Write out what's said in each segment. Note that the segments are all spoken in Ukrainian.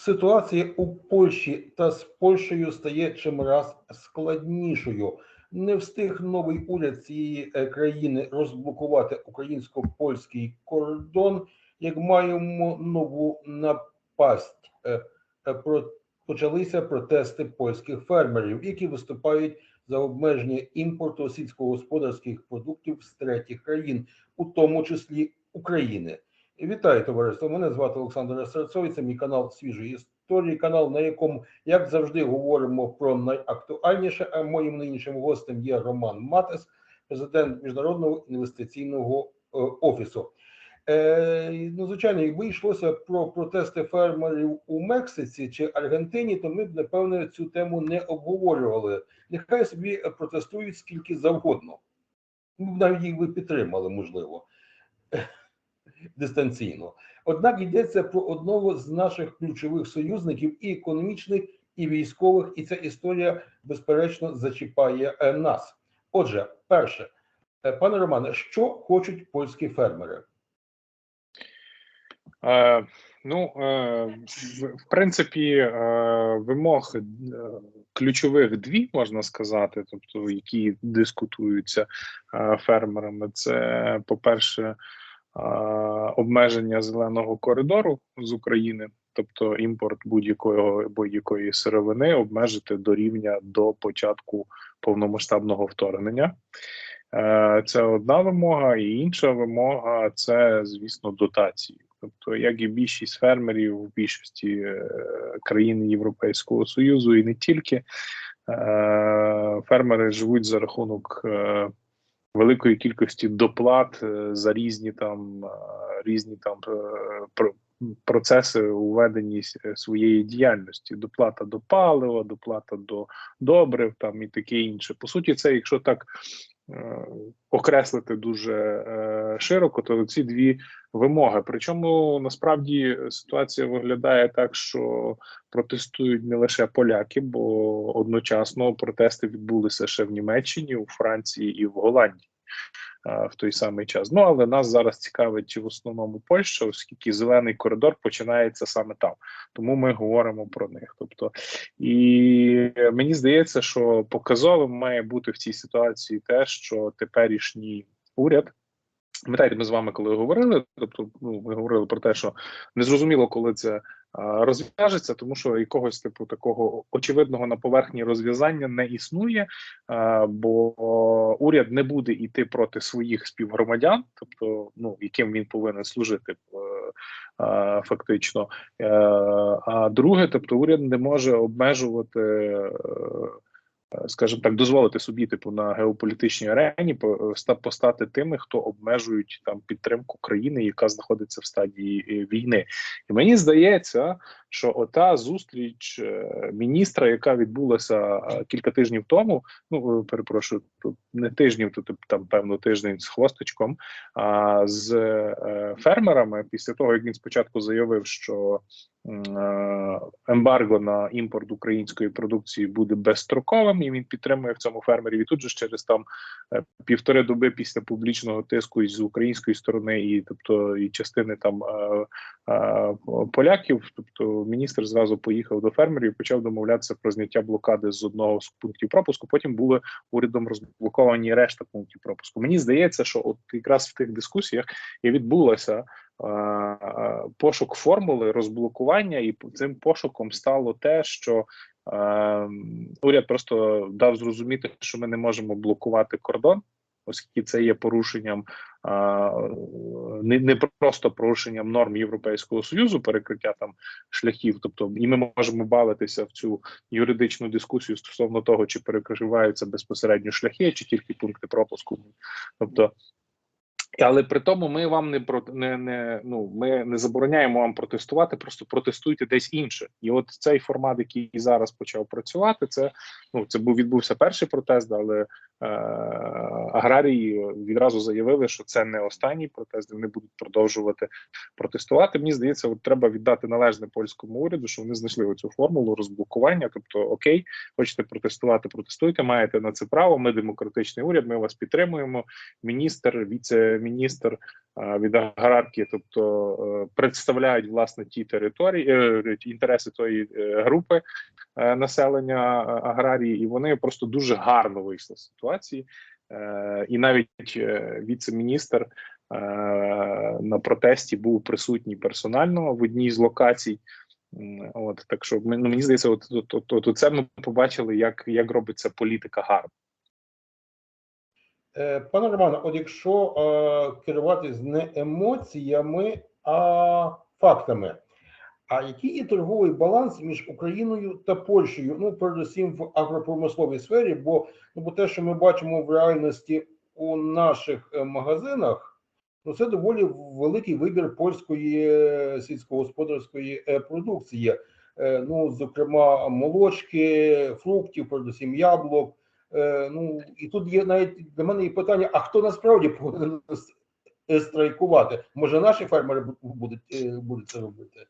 Ситуація у Польщі та з Польщею стає чимраз складнішою. Не встиг новий уряд цієї е, країни розблокувати українсько-польський кордон, як маємо нову напасть. Е, е, почалися протести польських фермерів, які виступають за обмеження імпорту сільськогосподарських продуктів з третіх країн, у тому числі України. Вітаю, товариство. Мене звати Олександр Серцовий. Це мій канал свіжої історії, канал, на якому, як завжди, говоримо про найактуальніше. А моїм нинішнім гостем є Роман Матес, президент Міжнародного інвестиційного е, офісу. Е, ну, звичайно, якби йшлося про протести фермерів у Мексиці чи Аргентині, то ми б напевне цю тему не обговорювали. Нехай собі протестують скільки завгодно. Ми б навіть їх би підтримали, можливо дистанційно. Однак йдеться про одного з наших ключових союзників і економічних, і військових, і ця історія безперечно зачіпає е, нас. Отже, перше, е, пане Романе, що хочуть польські фермери? Е, ну, е, в, принципі, вимог ключових дві можна сказати, тобто які дискутуються фермерами. Це, по-перше, е, обмеження зеленого коридору з України, тобто імпорт будь-якої будь-якої сировини обмежити до рівня до початку повномасштабного вторгнення. Е, Це одна вимога, і інша вимога це, звісно, дотації. Тобто, як і більшість фермерів в більшості е, країн Європейського Союзу, і не тільки е, фермери живуть за рахунок великої кількості доплат е, за різні там е, різні там е, про- процеси у своєї діяльності. Доплата до палива, доплата до добрив там і таке інше. По суті, це якщо так окреслити дуже широко, то ці дві вимоги. Причому насправді ситуація виглядає так, що протестують не лише поляки, бо одночасно протести відбулися ще в Німеччині, у Франції і в Голландії. Е, В той самий час. Ну але нас зараз цікавить в основному Польща, оскільки зелений коридор починається саме там. Тому ми говоримо про них. Тобто, і мені здається, що показовим має бути в цій ситуації те, що теперішній уряд. Пам'ятаєте, ми з вами коли говорили, тобто ну, ми говорили про те, що незрозуміло, коли це а, розв'яжеться, тому що якогось типу такого очевидного на поверхні розв'язання не існує, а, бо уряд не буде йти проти своїх співгромадян, тобто ну яким він повинен служити. е, а, Фактично, Е, а друге, тобто, уряд не може обмежувати е, е, скажімо так, дозволити собі, типу, на геополітичній арені по- постати тими, хто обмежують там підтримку країни, яка знаходиться в стадії е, війни. І мені здається, що ота зустріч е, міністра, яка відбулася е, кілька тижнів тому, ну е, перепрошую, не тижнів, тут там певно тиждень з хвосточком, а з фермерами після того, як він спочатку заявив, що ембарго на імпорт української продукції буде безстроковим, і він підтримує в цьому фермерів. І тут же через там півтори доби після публічного тиску із української сторони, і тобто і частини там поляків, тобто міністр зразу поїхав до фермерів, і почав домовлятися про зняття блокади з одного з пунктів пропуску. Потім були урядом розблоковані решта пунктів пропуску. Мені здається, що от якраз в тих дискусіях і відбулося е, пошук формули розблокування, і цим пошуком стало те, що е, уряд просто дав зрозуміти, що ми не можемо блокувати кордон. Оскільки це є порушенням не, просто порушенням норм Європейського союзу, перекриття там шляхів, тобто і ми можемо бавитися в цю юридичну дискусію стосовно того, чи перекриваються безпосередньо шляхи, чи тільки пункти пропуску. Тобто, але при тому ми вам не не, не ну ми не забороняємо вам протестувати, просто протестуйте десь інше. І от цей формат, який зараз почав працювати, це ну це був відбувся перший протест, але е, аграрії відразу заявили, що це не останній протест, вони будуть продовжувати протестувати. Мені здається, от треба віддати належне польському уряду, що вони знайшли оцю формулу розблокування. Тобто, окей, хочете протестувати, протестуйте, маєте на це право. Ми демократичний уряд, ми вас підтримуємо. Міністр, віце-міністр е, від аграрки, тобто е, представляють власне ті території, е, інтереси тої групи населення аграрії, і вони просто дуже гарно вийшли з ситуації. І навіть віце-міністр на протесті був присутній персонально в одній з локацій. От так що ну, мені здається, от, от, от, от, от це ми побачили, як, як робиться політика гарно. Е, Пане Романе, от якщо е, керуватись не емоціями, а фактами, а який є торговий баланс між Україною та Польщею? Ну, передусім в агропромисловій сфері, бо, ну, бо те, що ми бачимо в реальності у наших е, магазинах, ну це доволі великий вибір польської сільськогосподарської продукції. Ну, зокрема, молочки, фруктів, передусім яблук. Е, ну і тут є навіть для мене є питання: а хто насправді повинен е, страйкувати? Може, наші фермери будуть, е, будуть це робити?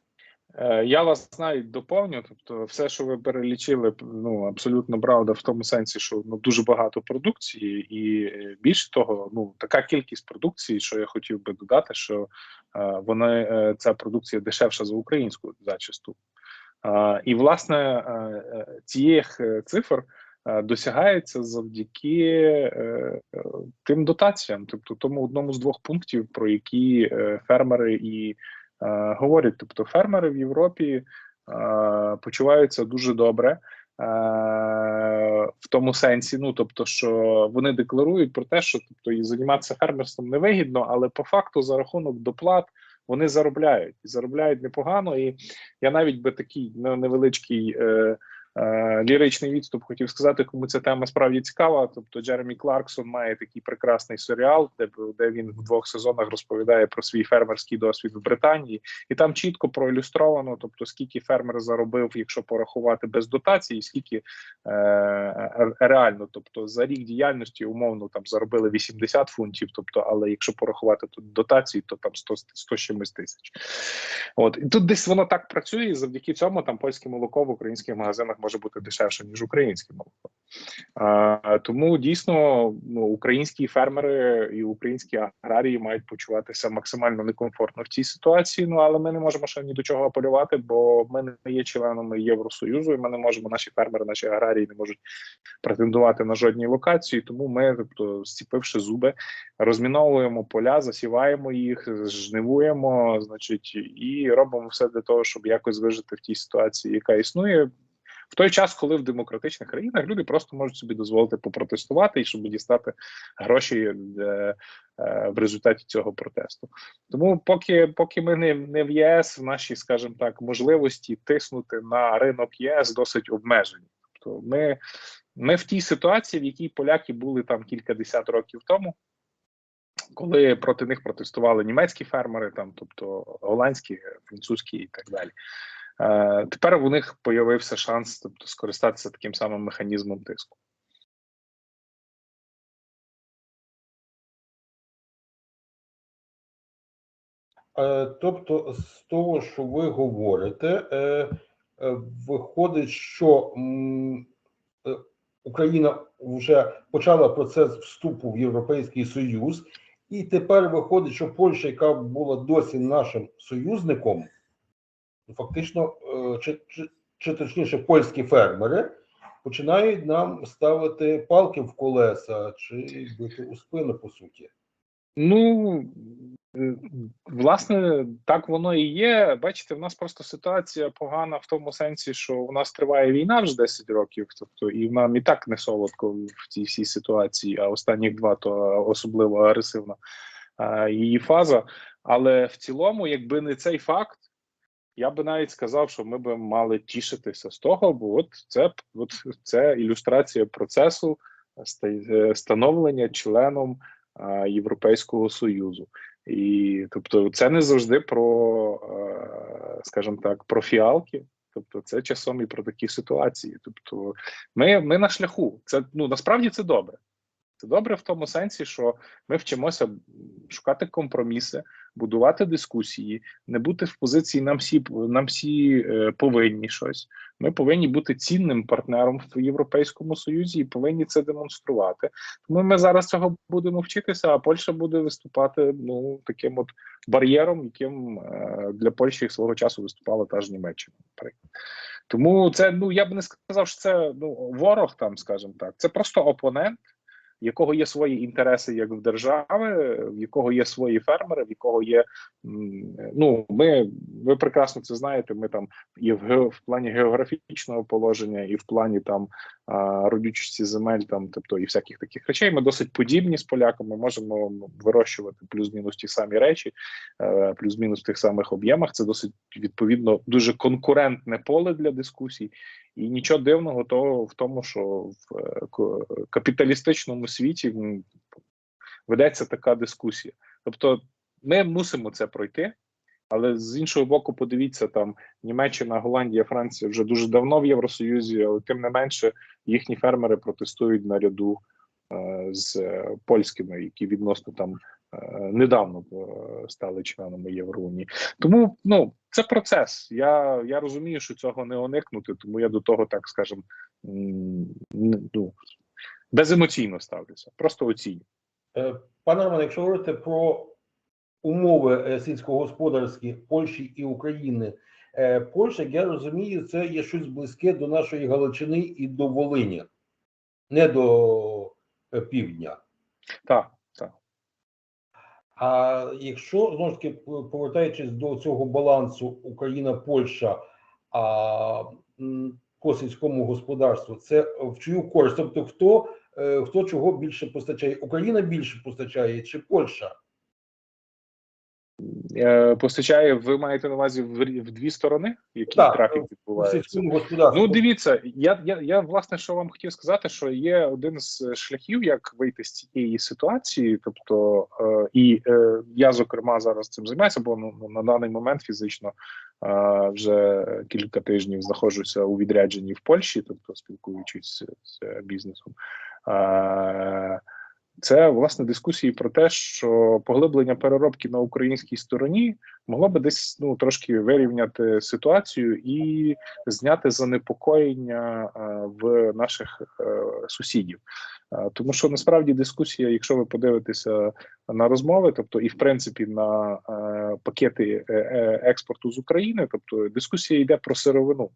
Я вас навіть доповню. Тобто, все, що ви перелічили, ну абсолютно правда, в тому сенсі, що ну дуже багато продукції, і більше того, ну така кількість продукції, що я хотів би додати, що вона е, ця продукція дешевша за українську зачасту. І власне е, цифр досягається завдяки е, е, тим дотаціям, тобто тому одному з двох пунктів, про які е, фермери і е, говорять. Тобто, фермери в Європі е, почуваються дуже добре. е, В тому сенсі, ну тобто, що вони декларують про те, що тобто і займатися фермерством невигідно, але по факту за рахунок доплат вони заробляють і заробляють непогано. І я навіть би такий ну, невеличкий е, е, ліричний відступ хотів сказати, кому ця тема справді цікава. Тобто, Джеремі Кларксон має такий прекрасний серіал, де, де він в двох сезонах розповідає про свій фермерський досвід в Британії, і там чітко проілюстровано, тобто скільки фермер заробив, якщо порахувати без дотації, скільки е, е, реально, тобто за рік діяльності умовно там заробили 80 фунтів, тобто, але якщо порахувати тут дотації, то там 100, 100 чимось тисяч. От і тут десь воно так працює, і завдяки цьому там польське молоко в українських магазинах може бути дешевше ніж українське молоко. А, тому дійсно ну, українські фермери і українські аграрії мають почуватися максимально некомфортно в цій ситуації. Ну але ми не можемо ще ні до чого апелювати, бо ми не є членами Євросоюзу, і ми не можемо. Наші фермери, наші аграрії не можуть претендувати на жодній локації. Тому ми, тобто, зціпивши зуби, розміновуємо поля, засіваємо їх, жнивуємо, значить, і робимо все для того, щоб якось вижити в тій ситуації, яка існує. В той час, коли в демократичних країнах люди просто можуть собі дозволити попротестувати і щоб дістати гроші е, е, в результаті цього протесту. Тому, поки поки ми не, не в ЄС, в наші, скажімо так, можливості тиснути на ринок ЄС досить обмежені. Тобто, ми, ми в тій ситуації, в якій поляки були там кілька десят років тому. Коли проти них протестували німецькі фермери, там, тобто голландські, французькі і так далі. Е, тепер у них появився шанс тобто, скористатися таким самим механізмом тиску. Е, Тобто, з того, що ви говорите, е, виходить, що Україна вже почала процес вступу в Європейський Союз, і тепер виходить, що Польща, яка була досі нашим союзником, фактично, е, чи, чи, чи точніше, польські фермери починають нам ставити палки в колеса чи бити у спину, по суті. Ну е, власне, так воно і є. Бачите, в нас просто ситуація погана в тому сенсі, що у нас триває війна вже 10 років, тобто і нам і так не солодко в цій всій ситуації, а останніх два то особливо агресивна а, її фаза. Але в цілому, якби не цей факт, я би навіть сказав, що ми би мали тішитися з того, бо от це от це ілюстрація процесу е, становлення членом Європейського Союзу. І тобто, це не завжди про, скажімо так, про фіалки. Тобто, це часом і про такі ситуації. Тобто, ми, ми на шляху. Це ну насправді це добре. Це добре в тому сенсі, що ми вчимося шукати компроміси, будувати дискусії, не бути в позиції нам всі нам всі е, повинні щось. Ми повинні бути цінним партнером в Європейському Союзі і повинні це демонструвати. Тому ми зараз цього будемо вчитися, а Польща буде виступати ну таким от бар'єром, яким е, для Польщі свого часу виступала та ж Німеччина. наприклад. Тому це ну я б не сказав, що це ну ворог там, скажімо так. Це просто опонент, в якого є свої інтереси, як в держави, в якого є свої фермери, в якого є ну ми ви прекрасно це знаєте. Ми там і в, в плані географічного положення, і в плані там родючості земель, там тобто і всяких таких речей. Ми досить подібні з поляками. Можемо ну, вирощувати плюс-мінус ті самі речі, е, плюс-мінус в тих самих об'ємах. Це досить відповідно дуже конкурентне поле для дискусій. І нічого дивного того в тому, що в е, капіталістичному світі ведеться така дискусія. Тобто, ми мусимо це пройти, але з іншого боку, подивіться, там Німеччина, Голландія, Франція вже дуже давно в Євросоюзі, але тим не менше їхні фермери протестують наряду е, з е, польськими, які відносно там е, недавно стали членами Євроунії. Тому ну це процес. Я, я розумію, що цього не уникнути, тому я до того, так скажем, ну, беземоційно ставлюся, просто оцінюю. Пане Романе, якщо говорити про умови е, сільськогосподарські Польщі і України, е, Польща, як я розумію, це є щось близьке до нашої Галичини і до Волині, не до е, півдня. Так, так. А якщо знову ж таки повертаючись до цього балансу Україна-Польща а, по сільському господарству, це в чию користь? Тобто, хто, хто чого більше постачає? Україна більше постачає чи Польща? Е, постачає, ви маєте на увазі в, в дві сторони, які Так, трафік відбувається? Ну, дивіться, я, я, я власне що вам хотів сказати, що є один з шляхів, як вийти з цієї ситуації. Тобто, е, і е, я зокрема зараз цим займаюся, бо ну, на даний момент фізично е, вже кілька тижнів знаходжуся у відрядженні в Польщі, тобто спілкуючись з, з бізнесом. Е, це власне дискусії про те, що поглиблення переробки на українській стороні могло би десь ну трошки вирівняти ситуацію і зняти занепокоєння е, в наших е, сусідів. Е, Тому що насправді дискусія, якщо ви подивитеся на розмови, тобто і в принципі на пакети експорту з України, тобто дискусія йде про сировину.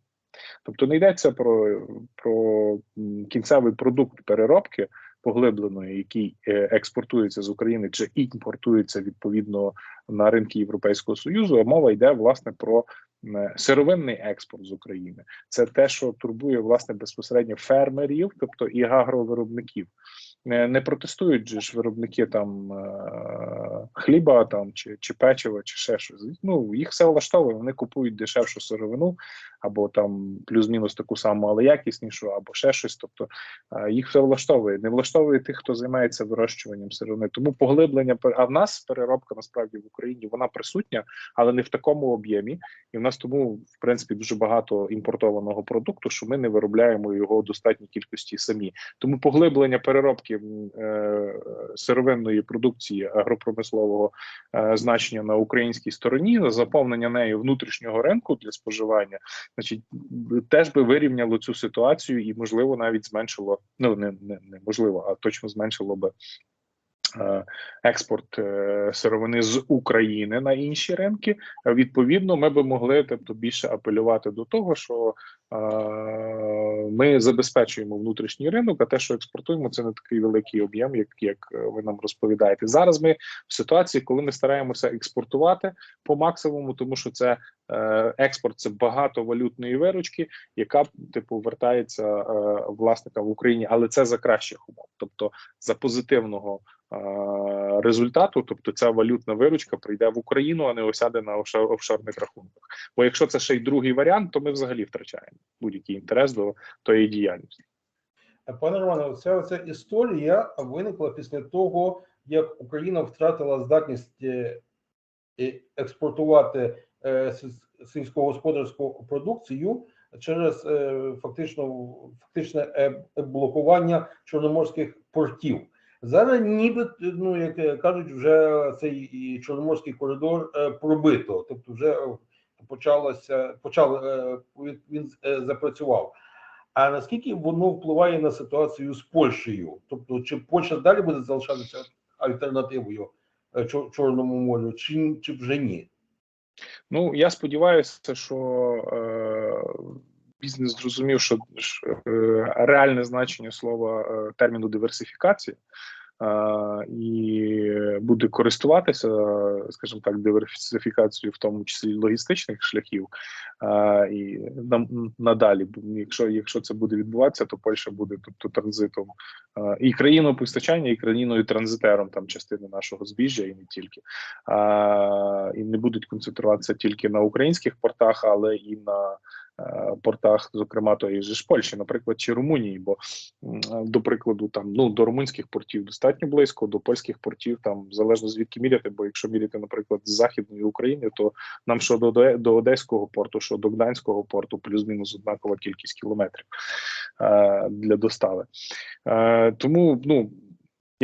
Тобто не йдеться про, про кінцевий продукт переробки поглибленої, який е, експортується з України чи імпортується відповідно на ринки Європейського союзу. А мова йде власне про сировинний експорт з України. Це те, що турбує власне безпосередньо фермерів, тобто і агровиробників. Не, протестують же ж виробники там е, хліба там чи, чи печива, чи ще щось. Ну їх все влаштовує. Вони купують дешевшу сировину, або там плюс-мінус таку саму, але якіснішу, або ще щось. Тобто е, їх все влаштовує. Не влаштовує тих, хто займається вирощуванням сировини. Тому поглиблення а в нас переробка насправді в Україні вона присутня, але не в такому об'ємі. І в нас тому в принципі дуже багато імпортованого продукту, що ми не виробляємо його в достатній кількості самі. Тому поглиблення переробки м, е, сировинної продукції агропромислового е, значення на українській стороні, заповнення нею внутрішнього ринку для споживання, значить, теж би вирівняло цю ситуацію і, можливо, навіть зменшило ну не, не, не можливо, а точно зменшило би. Експорт е, сировини з України на інші ринки. Відповідно, ми би могли тобто більше апелювати до того, що е, ми забезпечуємо внутрішній ринок, а те, що експортуємо, це не такий великий об'єм, як, як е, ви нам розповідаєте. Зараз ми в ситуації, коли ми стараємося експортувати по максимуму, тому що це експорт це багато валютної виручки, яка типу вертається е, власникам в Україні, але це за кращих умов, тобто за позитивного. е, Результату, тобто ця валютна виручка прийде в Україну, а не осяде на офшорних рахунках. Бо якщо це ще й другий варіант, то ми взагалі втрачаємо будь-який інтерес до тої діяльності. Пане Романе, ця ця історія виникла після того, як Україна втратила здатність е, е, експортувати е, сільськогосподарську продукцію через е, фактично фактичне е, блокування чорноморських портів. Зараз ніби, ну як е, кажуть, вже цей Чорноморський коридор е, пробито, тобто вже е, почалося, почав е, він- е, запрацював. А наскільки воно впливає на ситуацію з Польщею? Тобто, чи Польща далі буде залишатися альтернативою е, Чорному морю, чи, чи вже ні? Ну я сподіваюся, що е, бізнес зрозумів, що, е, реальне значення слова е, терміну диверсифікації. І буде користуватися, скажімо так, диверсифікацією, в тому числі логістичних шляхів, і надалі, якщо, якщо це буде відбуватися, то Польща буде тобто транзитом і країною постачання, і країною транзитером там частини нашого збіжжя, і не тільки. І не будуть концентруватися тільки на українських портах, але і на портах, зокрема тої ж Польщі, наприклад, чи Румунії. Бо до прикладу, там ну до румунських портів достатньо близько, до польських портів там залежно звідки міряти. Бо якщо міряти, наприклад, з західної України, то нам що до, до Одеського порту, що до Гданського порту, плюс-мінус однакова кількість кілометрів е, для достави. Е, тому ну.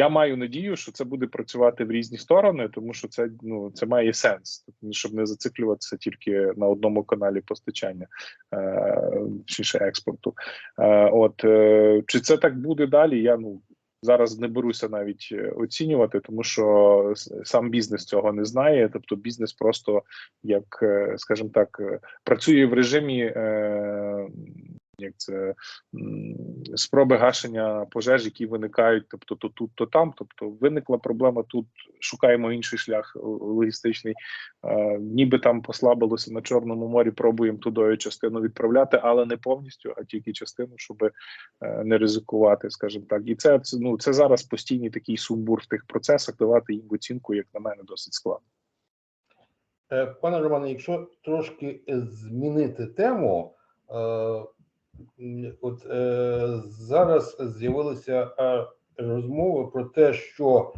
Я маю надію, що це буде працювати в різні сторони, тому що це ну це має сенс, щоб не зациклюватися тільки на одному каналі постачання е, експорту. Е, от е, чи це так буде далі? Я ну зараз не беруся навіть е, оцінювати, тому що сам бізнес цього не знає. Тобто, бізнес просто як, е, скажімо так, е, працює в режимі. Як це спроби гашення пожеж, які виникають, тобто то тут, то там. Тобто виникла проблема тут. Шукаємо інший шлях е, логістичний. Е, ніби там послабилося на Чорному морі. Пробуємо тудою частину відправляти, але не повністю, а тільки частину, щоб е, не ризикувати, скажімо так. І це ну це зараз постійний такий сумбур в тих процесах. Давати їм оцінку, як на мене, досить складно. Пане Романе, якщо трошки змінити тему, от е, зараз з'явилися е, розмови про те, що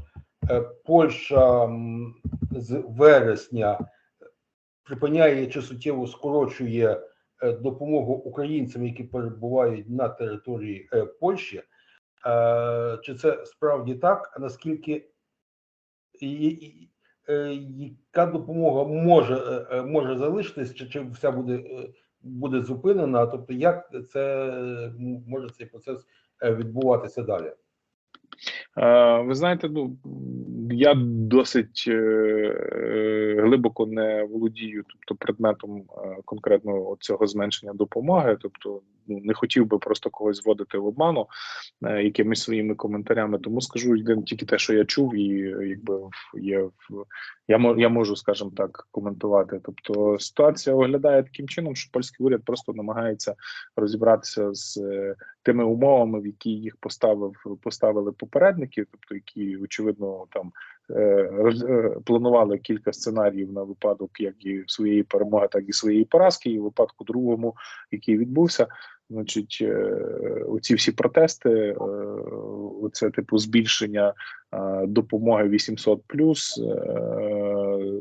е, Польща з вересня припиняє чи суттєво скорочує е, допомогу українцям, які перебувають на території Польщі. Чи це справді так? Наскільки яка допомога може, може залишитись, чи, чи вся буде, буде зупинена? Тобто, як це може цей процес е, відбуватися далі? Е, Ви знаєте, ну я досить е, глибоко не володію, тобто предметом конкретно цього зменшення допомоги. Тобто, ну не хотів би просто когось вводити в обману е, якимись своїми коментарями. Тому скажу тільки те, що я чув, і якби є в я я можу, скажімо так, коментувати. Тобто ситуація виглядає таким чином, що польський уряд просто намагається розібратися з е, тими умовами, в які їх поставив поставили попередники, тобто які очевидно там планували кілька сценаріїв на випадок як і своєї перемоги, так і своєї поразки, і в випадку другому, який відбувся. Значить, е, оці всі протести, е, оце типу збільшення е, допомоги 800 плюс, е,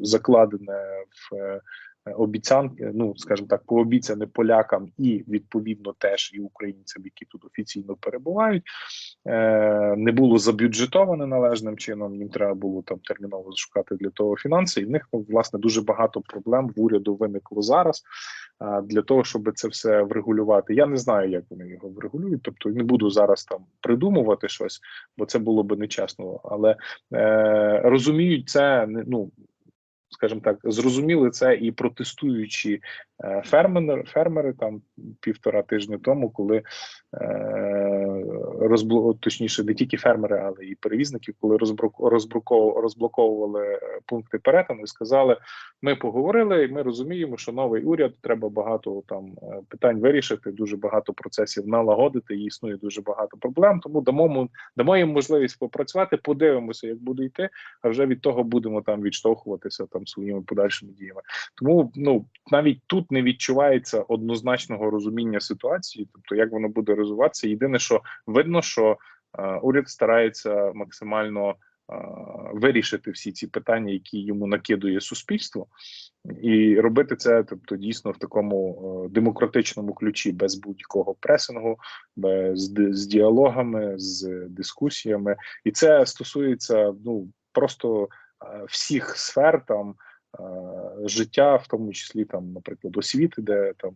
закладене в е, обіцянки, ну скажімо так, пообіцяне полякам і відповідно теж і українцям, які тут офіційно перебувають, е, не було забюджетоване належним чином. Їм треба було там терміново шукати для того фінанси. І в них ну, власне дуже багато проблем в уряду виникло зараз. а, Для того щоб це все врегулювати, я не знаю, як вони його врегулюють. Тобто не буду зараз там придумувати щось, бо це було би нечесно. Але е, розуміють це ну скажімо так, зрозуміли це і протестуючі е, фермери, фермери там півтора тижні тому, коли е, розбло, точніше, не тільки фермери, але і перевізники, коли розблоковували е, пункти перетину, і сказали: ми поговорили, і ми розуміємо, що новий уряд треба багато там питань вирішити, дуже багато процесів налагодити. І існує дуже багато проблем. Тому дамо дамо їм можливість попрацювати, подивимося, як буде йти. А вже від того будемо там відштовхуватися там своїми подальшими діями. Тому ну навіть тут не відчувається однозначного розуміння ситуації, тобто як воно буде розвиватися. Єдине, що видно, що е, уряд старається максимально. е, вирішити всі ці питання, які йому накидує суспільство, і робити це, тобто, дійсно в такому е, демократичному ключі, без будь-якого пресингу, без з діалогами, з дискусіями, і це стосується ну просто всіх сфер там е, життя, в тому числі там, наприклад, освіти, де там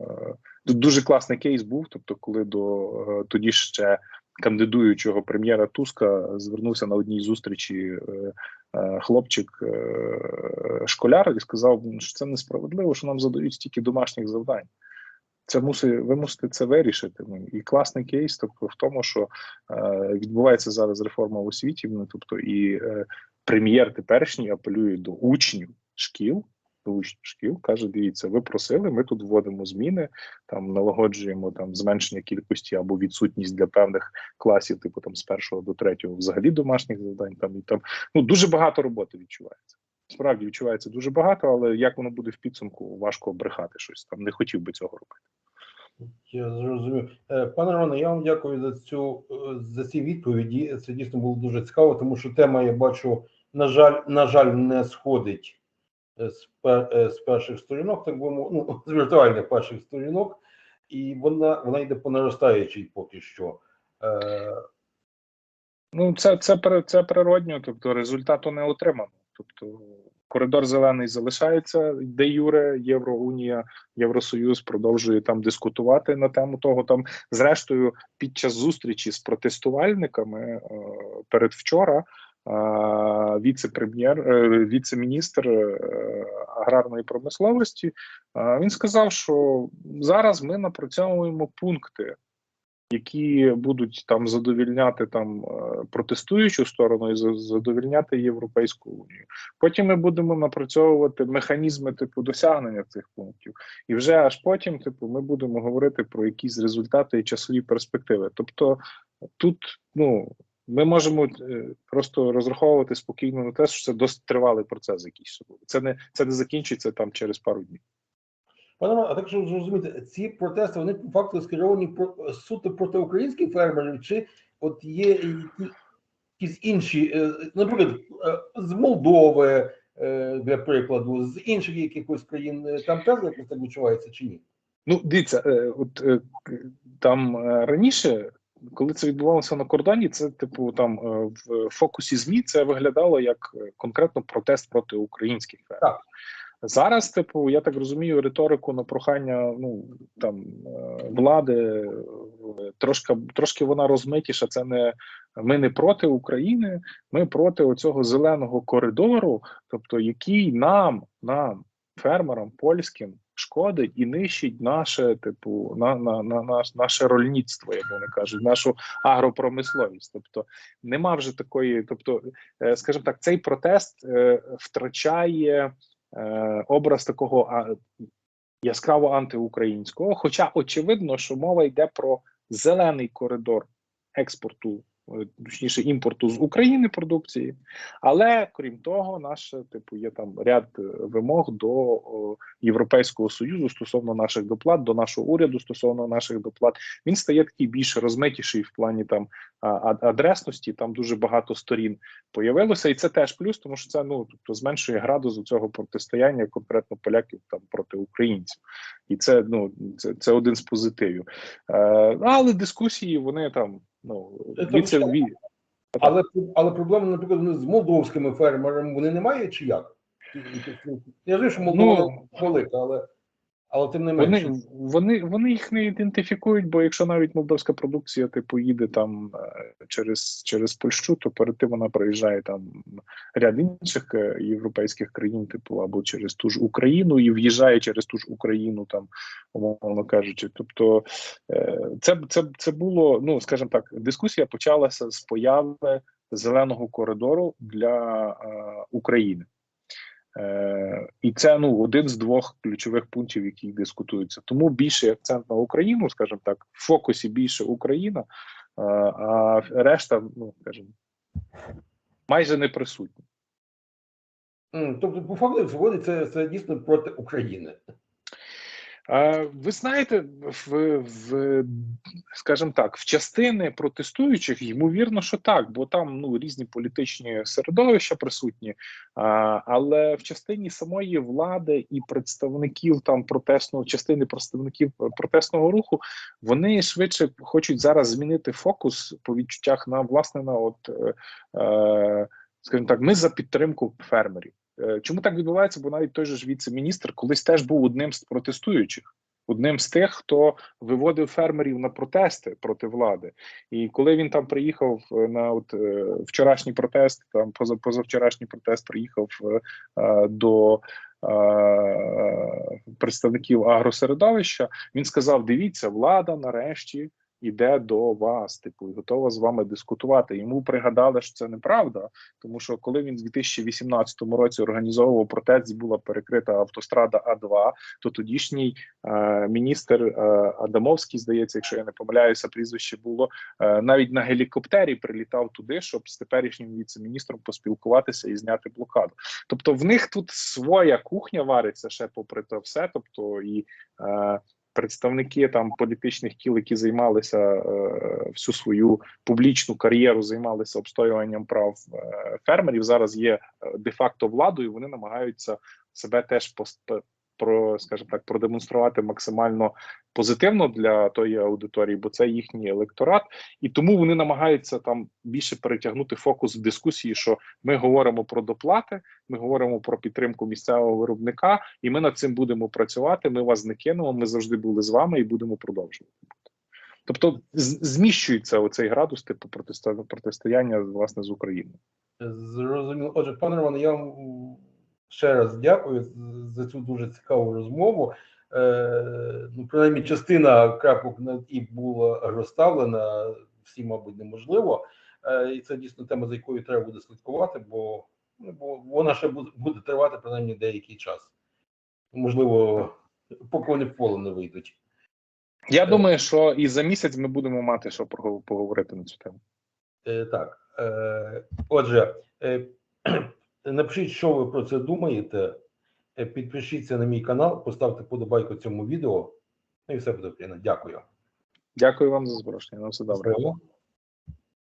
е, тут дуже класний кейс був. Тобто, коли до е, тоді ще кандидуючого прем'єра Туска звернувся на одній зустрічі е, е, хлопчик е, школяр і сказав, що це несправедливо, що нам задають стільки домашніх завдань. Це мусить, ви мусите це вирішити. Ну і класний кейс, тобто в тому, що е, відбувається зараз реформа в освіті. Ну тобто, і е, прем'єр теперішній апелює до учнів шкіл. До учнів шкіл каже: дивіться, ви просили, ми тут вводимо зміни, там налагоджуємо там зменшення кількості або відсутність для певних класів, типу там з першого до третього, взагалі домашніх завдань. Там і там ну дуже багато роботи відчувається. Справді відчувається дуже багато, але як воно буде в підсумку, важко брехати щось там. Не хотів би цього робити. Я зрозумів. Е, Пане Романе, я вам дякую за цю е, за ці відповіді. Це дійсно було дуже цікаво, тому що тема, я бачу, на жаль, на жаль, не сходить е, з, пер, з перших сторінок, так би ну, з віртуальних перших сторінок, і вона вона йде по наростаючій поки що. Е, Ну, це, це, це природньо, тобто результату не отримано. Тобто коридор зелений залишається, де Юре, Євроунія, Євросоюз продовжує там дискутувати на тему того. Там, зрештою, під час зустрічі з протестувальниками е, перед вчора. е, Віце-прем'єр, е, віце-міністр аграрної промисловості він сказав, що зараз ми напрацьовуємо пункти які будуть там задовільняти там е, протестуючу сторону і за- задовільняти Європейську унію. Потім ми будемо напрацьовувати механізми типу досягнення цих пунктів, і вже аж потім, типу, ми будемо говорити про якісь результати і часові перспективи. Тобто тут ну. Ми можемо е, просто розраховувати спокійно на те, що це досить тривалий процес, якийсь судовий. Це не це не закінчиться там через пару днів. Пане а так що зрозуміти, ці протести вони по факту скеровані про суто проти українських фермерів, чи от є які- якісь інші, е, наприклад, е, з Молдови, е, для прикладу, з інших якихось країн, там теж якось так відчувається чи ні? Ну, дивіться, от там раніше, коли це відбувалося на кордоні, це типу там в фокусі ЗМІ це виглядало як конкретно протест проти українських фермерів. Так. Зараз, типу, я так розумію, риторику на прохання ну там е, влади е, трошки трошки вона розмитіша. Це не ми не проти України, ми проти оцього зеленого коридору, тобто який нам, нам, фермерам польським, шкодить і нищить наше, типу, на, на, на, наш, наше рольництво, як вони кажуть, нашу агропромисловість. Тобто нема вже такої, тобто, е, скажімо так, цей протест втрачає е, образ такого яскраво антиукраїнського. Хоча очевидно, що мова йде про зелений коридор експорту, точніше імпорту з України продукції. Але крім того, наше типу є там ряд е, вимог до о, Європейського союзу стосовно наших доплат, до нашого уряду стосовно наших доплат. Він стає такий більш розмитіший в плані там адресності. Там дуже багато сторін появилося, і це теж плюс, тому що це ну тобто зменшує градус цього протистояння конкретно поляків там проти українців, і це ну це, це один з позитивів. Е, але дискусії вони там ну Це віце, точно. Але, але проблема, наприклад, з молдовськими фермерами вони не мають чи як? Я знаю, що Молдова велика, але, але тим не менше. Вони, вони, вони їх не ідентифікують, бо якщо навіть молдовська продукція типу їде там е, через, через Польщу, то перед тим вона проїжджає там ряд інших е, європейських країн, типу або через ту ж Україну і в'їжджає через ту ж Україну, там умовно кажучи. Тобто е, це, це, це було, ну скажімо так, дискусія почалася з появи зеленого коридору для України. Е, і це ну один з двох ключових пунктів, які дискутуються. Тому більший акцент на Україну, скажімо так, в фокусі більше Україна, е, а решта, ну скажімо, майже не присутні. Тобто, по факту, це, це дійсно проти України. Е, Ви знаєте, в, в скажімо так, в частини протестуючих ймовірно, що так, бо там ну різні політичні середовища присутні. Але в частині самої влади і представників там протестного частини представників протестного руху вони швидше хочуть зараз змінити фокус по відчуттях на власне на от е, е, скажімо так, ми за підтримку фермерів. Е, Чому так відбувається? Бо навіть той же ж віце-міністр колись теж був одним з протестуючих, одним з тих, хто виводив фермерів на протести проти влади. І коли він там приїхав е, на от е, вчорашній протест, там поза позавчорашній протест приїхав до представників агросередовища, він сказав: дивіться, влада нарешті. Іде до вас, типу, і готова з вами дискутувати. Йому пригадали, що це неправда, тому що коли він в 2018 році організовував протест, була перекрита автострада А2, то тодішній е, міністр е, Адамовський, здається, якщо я не помиляюся, прізвище було е, навіть на гелікоптері прилітав туди, щоб з теперішнім віце-міністром поспілкуватися і зняти блокаду. Тобто, в них тут своя кухня вариться ще попри те все. Тобто і е, представники там політичних кіл, які займалися е, всю свою публічну кар'єру, займалися обстоюванням прав е, фермерів. Зараз є е, де-факто владою. Вони намагаються себе теж про, скажімо так, продемонструвати максимально позитивно для тої аудиторії, бо це їхній електорат, і тому вони намагаються там більше перетягнути фокус в дискусії, що ми говоримо про доплати, ми говоримо про підтримку місцевого виробника, і ми над цим будемо працювати. Ми вас не кинемо. Ми завжди були з вами і будемо продовжувати. Тобто зміщується оцей градус типу протистояння власне з Україною. Зрозуміло. Отже, пане Романе, я ще раз дякую за цю дуже цікаву розмову. Е, ну, принаймні, частина крапок над і була розставлена, всі, мабуть, неможливо. Е, і це дійсно тема, за якою треба буде слідкувати, бо, ну, бо вона ще буде, буде тривати принаймні деякий час. Можливо, поки вони поле не вийдуть. Я думаю, що і за місяць ми будемо мати що поговорити на цю тему. Е, так. Е, отже, е, напишіть, що ви про це думаєте. Е, Підпишіться на мій канал, поставте подобайку цьому відео. Ну і все буде Україна. Дякую. Дякую вам за запрошення. На все добре.